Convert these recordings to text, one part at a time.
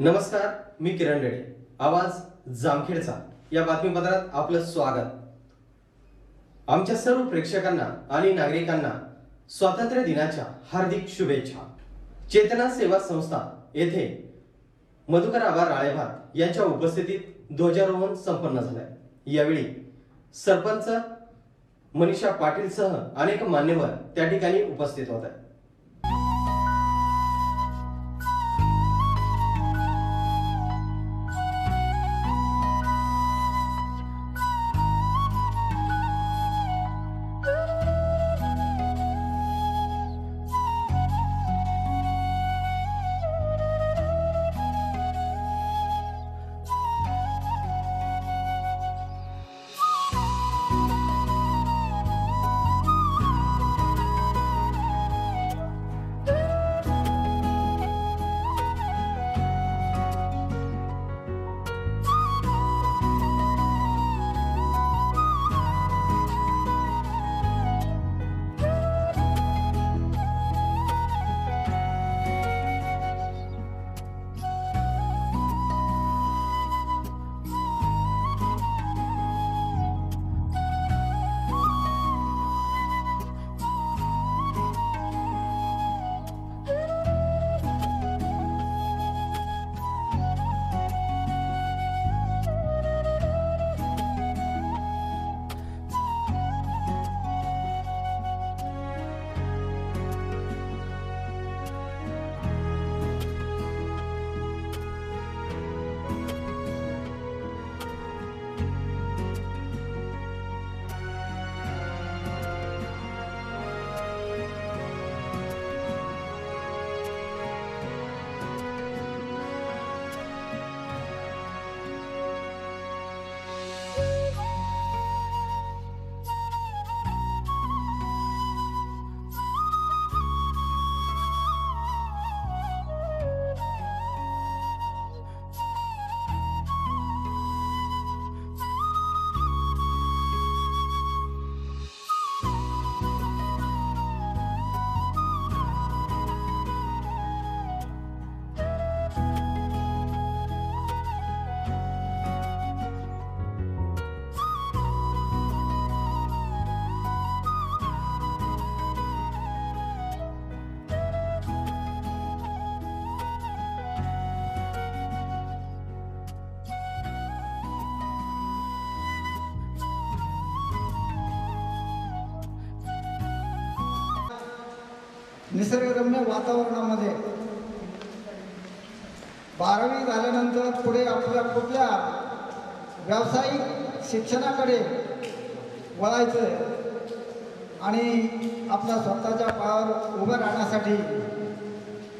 नमस्कार मी किरण रेडे आवाज जामखेडचा. या बातमीपत्रात आपलं स्वागत. आमच्या सर्व प्रेक्षकांना आणि नागरिकांना स्वातंत्र्य दिनाच्या हार्दिक शुभेच्छा. चेतना सेवा संस्था येथे मधुकर आबा राळेभात यांच्या उपस्थितीत ध्वजारोहण संपन्न झालंय. यावेळी सरपंच मनीषा पाटीलसह अनेक मान्यवर त्या ठिकाणी उपस्थित होते निसर्गरम्य वातावरणामध्ये. बारावी झाल्यानंतर पुढे आपल्या कुठल्या व्यावसायिक शिक्षणाकडे वळायचं आणि आपल्या स्वतःच्या पायावर उभं राहण्यासाठी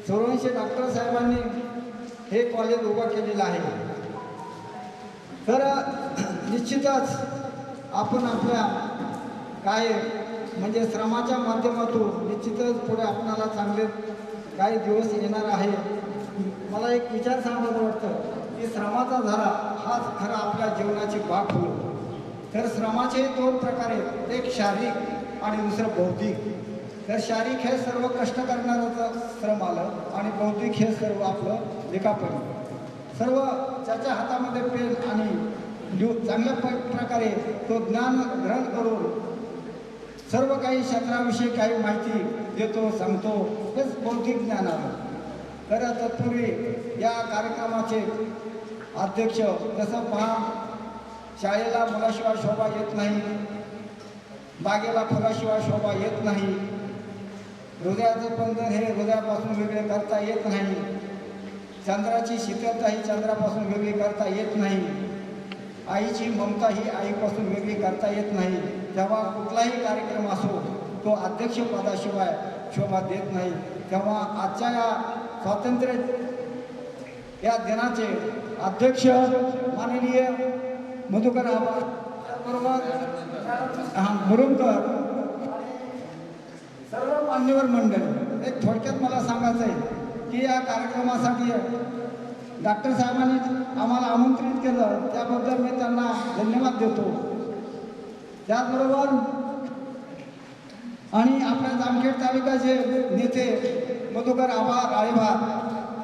चौऱ्याऐंशी डॉक्टर साहेबांनी हे कॉलेज उभं केलेलं आहे. तर निश्चितच आपण आपल्या काय म्हणजे श्रमाच्या माध्यमातून निश्चितच पुढे आपणाला चांगले काही दिवस येणार आहे मला एक विचार सांगायचं वाटतं की श्रमाचा झाला हाच खरा आपल्या जीवनाची बाग होईल. तर श्रमाचे दोन प्रकार आहेत एक शारीरिक आणि दुसरं बौद्धिक. तर शारीरिक हे सर्व कष्ट करणाऱ्याचं श्रम आलं आणि बौद्धिक हे सर्व आपलं लिखापण सर्व ज्याच्या हातामध्ये पेन आणि चांगल्या प प्रकारे तो ज्ञान ग्रहण करून सर्व काही क्षेत्राविषयी काही माहिती देतो सांगतो हेच बौद्धिक ज्ञान आहे. तर तत्पूर्वी या कार्यक्रमाचे अध्यक्ष जसं पहा शाळेला मुलाशिवाय शोभा येत नाही बागेला फुलाशिवाय शोभा येत नाही हृदयाचं बंधन हे हृदयापासून वेगळे करता येत नाही चंद्राची शीतलता ही चंद्रापासून वेगळी करता येत नाही. आईची ममता ही आईपासून वेगळी करता येत नाही. तेव्हा कुठलाही कार्यक्रम असो तो अध्यक्षपदाशिवाय शोभा देत नाही. तेव्हा आजच्या या स्वातंत्र्य या दिनाचे अध्यक्ष माननीय मधुकर आबा त्याचबरोबर हा मुरुमकर. सर्व मान्यवर मंडळ एक थोडक्यात मला सांगायचं आहे की या कार्यक्रमासाठी डॉक्टर साहेबांनी आम्हाला आमंत्रित केलं. त्याबद्दल मी त्यांना धन्यवाद देतो. त्याचबरोबर आणि आपल्या जामखेड तालुक्याचे नेते मधुकर आभार आळेभार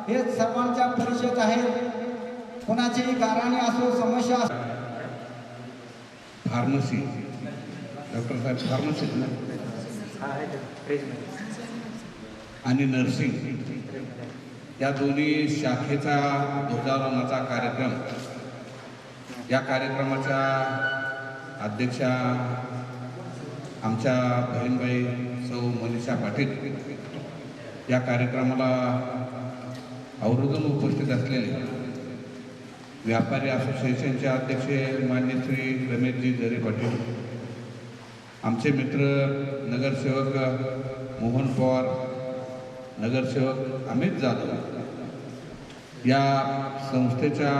हे सर्वांच्या परिचयात आहे कोणाची गाराणी असो समस्या असो. फार्मसी. डॉक्टर साहेब फार्मसी आणि नर्सिंग. या दोन्ही शाखेचा ध्वजारोहणाचा कार्यक्रम. या कार्यक्रमाच्या अध्यक्षा आमच्या बहीणबाई सौ मनीषा पाटील. या कार्यक्रमाला आवर्जून उपस्थित असलेले व्यापारी असोसिएशनचे अध्यक्ष मान्य श्री रमेशजी जरे पाटील आमचे मित्र नगरसेवक मोहन पवार नगरसेवक अमित जाधव या संस्थेच्या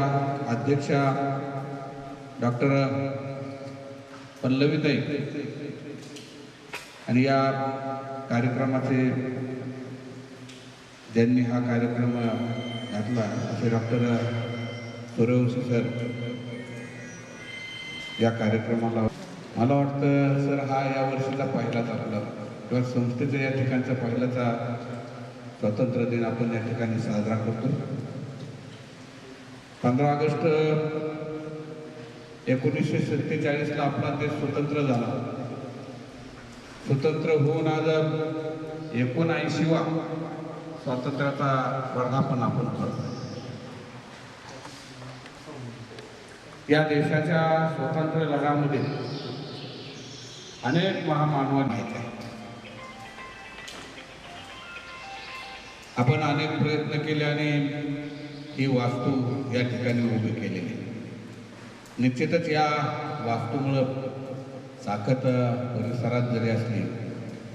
अध्यक्षा डॉक्टर पल्लवीताई आणि या कार्यक्रमाचे ज्यांनी हा कार्यक्रम घातला असे डॉक्टर सूर्यवंशी सर या कार्यक्रमाला मला वाटतं सर हा या वर्षीचा पहिलाच आपला किंवा संस्थेचा या ठिकाणचा पहिलाचा स्वातंत्र्य दिन आपण या ठिकाणी साजरा करतो. पंधरा ऑगस्ट एकोणीसशे सत्तेचाळीसला आपला देश स्वतंत्र झाला. स्वतंत्र होऊन आज एकोणऐंशीवा स्वातंत्र्याचा वर्धापन आपण करतो या देशाच्या स्वातंत्र्य लढ्यामध्ये अनेक महामानवांनी आपण अनेक प्रयत्न केले आणि ही वास्तू या ठिकाणी उभी केलेली आहे. निश्चितच या वास्तूमुळं चाकत परिसरात जरी असली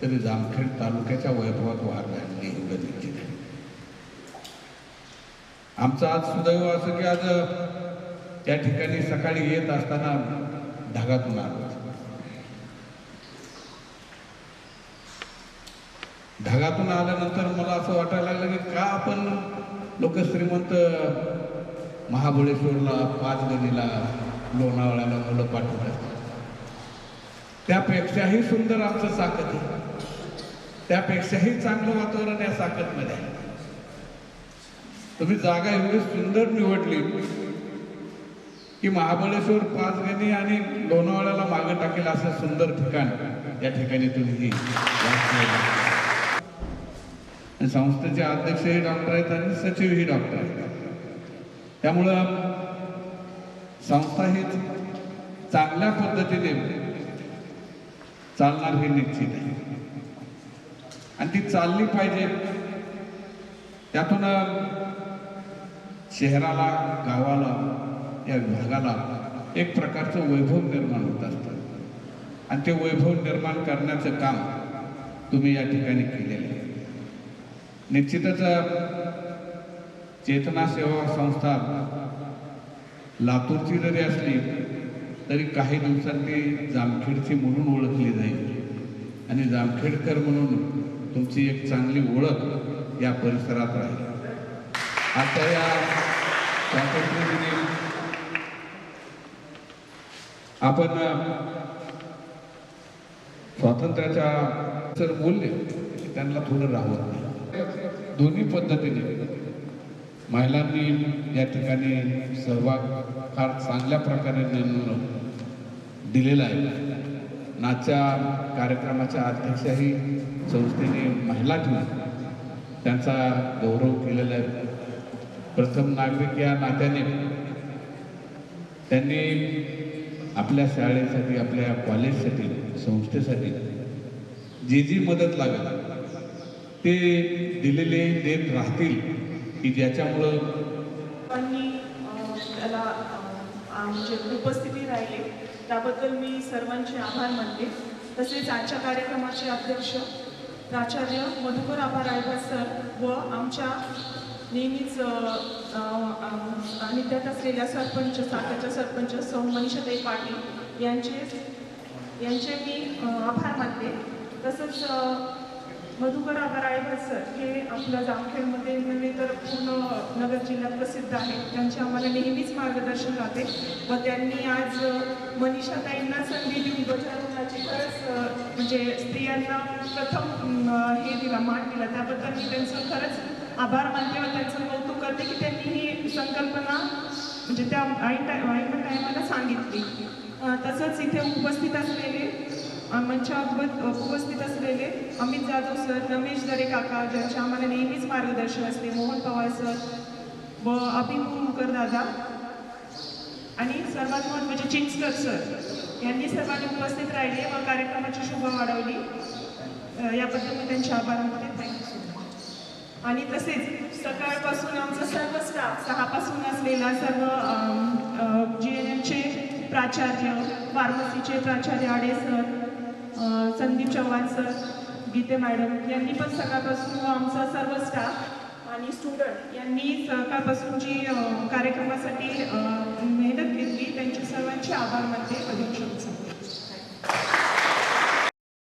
तरी जामखेड तालुक्याच्या वैभवात वाढ झालेली एवढं निश्चित आहे आमचं आज सुदैव असं की आज त्या ठिकाणी सकाळी येत असताना ढगातून आलो ढगातून आल्यानंतर मला असं वाटायला लागलं की का आपण लोक श्रीमंत महाबळेश्वरला पाचगणीला लोणावळ्याला मुलं पाठवतात त्यापेक्षाही सुंदर आमचं साकत आहे. त्यापेक्षाही चांगलं वातावरण या साकतमध्ये आहे. तुम्ही जागा एवढी सुंदर निवडली की महाबळेश्वर पाचगणी आणि लोणावळ्याला मागे टाकेल असं सुंदर ठिकाण या ठिकाणी तुम्ही संस्थेचे अध्यक्षही डॉक्टर आहेत आणि सचिवही डॉक्टर आहेत. त्यामुळं संस्था ही चांगल्या पद्धतीने चालणार हे निश्चित आहे. आणि ती चालली पाहिजे. त्यातून शहराला गावाला या विभागाला एक प्रकारचं वैभव निर्माण होत असतं. आणि ते वैभव निर्माण करण्याचं काम तुम्ही या ठिकाणी केलेलं आहे. निश्चितच चेतना सेवा संस्था लातूरची जरी असली तरी काही दिवसात ती जामखेडची म्हणून ओळखली जाईल. आणि जामखेडकर म्हणून तुमची एक चांगली ओळख या परिसरात राहील. आता या स्वातंत्र्यदिनी आपण स्वातंत्र्याच्या जर बोलले त्यांना थोडं राहत नाही दोन्ही पद्धतीने. महिलांनी या ठिकाणी सहभाग फार चांगल्या प्रकारे निर्णय दिलेला आहे. नाच्या कार्यक्रमाच्या अध्यक्षाही संस्थेने महिला ठेवून त्यांचा गौरव केलेला आहे. प्रथम नागरिक या नात्याने. त्यांनी आपल्या शाळेसाठी आपल्या कॉलेजसाठी संस्थेसाठी जी जी मदत लागेल ते दिलेले देत राहतील की ज्याच्यामुळं त्याला अ, उपस्थिती राहिली. त्याबद्दल मी सर्वांचे आभार मानते. तसेच आजच्या कार्यक्रमाचे अध्यक्ष प्राचार्य मधुकर आभार आयबा सर व आमच्या नेहमीच नित्यात असलेल्या सरपंच साताच्या सरपंच सौ मनीषाताई पाटील यांचे यांचे मी आभार मानते. तसंच मधुकर आभार सर हे आपल्या जामखेडमध्ये नव्हे तर पूर्ण नगर जिल्ह्यात प्रसिद्ध आहेत त्यांचे आम्हाला नेहमीच मार्गदर्शन राहते. व त्यांनी आज मनीषाताईंना संधी देऊन ध्वजारोहणाची खरंच म्हणजे स्त्रियांना प्रथम हे दिला मान दिला. त्याबद्दल मी त्यांचं खरंच आभार मानते व त्यांचं कौतुक करते की त्यांनी ही संकल्पना म्हणजे त्या आई टाय ऐन टायमाला सांगितली तसंच इथे उपस्थित असलेले मंचावर उपस्थित असलेले अमित जाधव सर रमेश दरे काका ज्यांचे आम्हाला नेहमीच मार्गदर्शन असते मोहन पवार सर व अभिमुकर दादा आणि सर्वात महत्त्वाचे चिंचकर सर. यांनी सर्वांनी उपस्थित राहिले व कार्यक्रमाची शोभा वाढवली. याबद्दल मी त्यांचे आभार मानते. थँक्यू आणि तसेच सकाळपासून आमचा सर्व स्टाफ सहापासून असलेला सर्व जी एन एमचे प्राचार्य फार्मसीचे प्राचार्य Ade sir Sandeep Chavan sir Gite madam यांनी पण सकाळपासून आमचा सर्व स्टाफ आणि स्टुडंट यांनी सकाळपासून जी कार्यक्रमासाठी मेहनत घेतली त्यांच्या सर्वांचे आभार मानते. अध्यक्ष